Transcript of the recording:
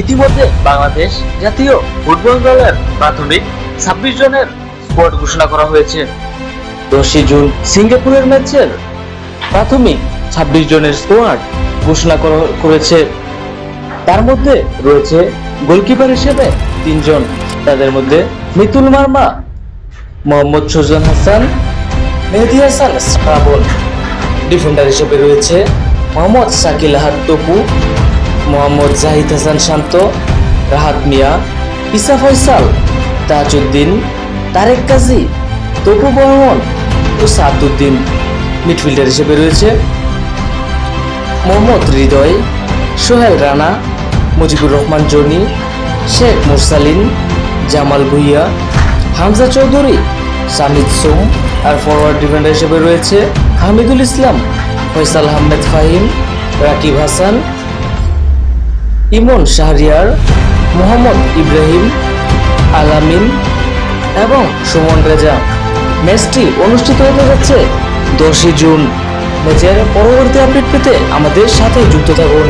ইতিমধ্যে বাংলাদেশ জাতীয় ফুটবল দলের প্রাথমিক ছাব্বিশ জনের স্কোয়াড ঘোষণা করা হয়েছে। দশই জুন সিঙ্গাপুরের ম্যাচের প্রাথমিক ছাব্বিশ জনের স্কোয়াড ঘোষণা করেছে। তার মধ্যে রয়েছে গোলকিপার হিসেবে তিনজন। তাদের মধ্যে মিতুল মার্মা, মোহাম্মদ সুজন হাসান, মেহেদি হাসান ডিফেন্ডার হিসেবে রয়েছে মোহাম্মদ শাকিল তপু মোহাম্মদ জাহিদ হাসান শান্ত, রাহাত মিয়া, ইসা ফয়সাল, তাজউদ্দিন, তারেক কাজী, তপু বর্মন ও সাদুদ্দিন। মিডফিল্ডার হিসেবে রয়েছে মোহাম্মদ হৃদয়, সোহেল রানা, মুজিবুর রহমান জনি, শেখ মুরসালিন, জামাল ভুইয়া, হামজা চৌধুরী, সামিদ সোম আর ফরওয়ার্ড ডিফেন্ডার হিসেবে রয়েছে হামিদুল ইসলাম, ফয়সাল আহমেদ ফাহিম, রাকিব হাসান ইমন শাহরিয়ার, মোহাম্মদ ইব্রাহিম, আলামিন এবং সুমন রেজা। ম্যাচটি অনুষ্ঠিত হতে যাচ্ছে দশই জুন। ম্যাচের পরবর্তী আপডেট পেতে আমাদের সাথে যুক্ত থাকুন।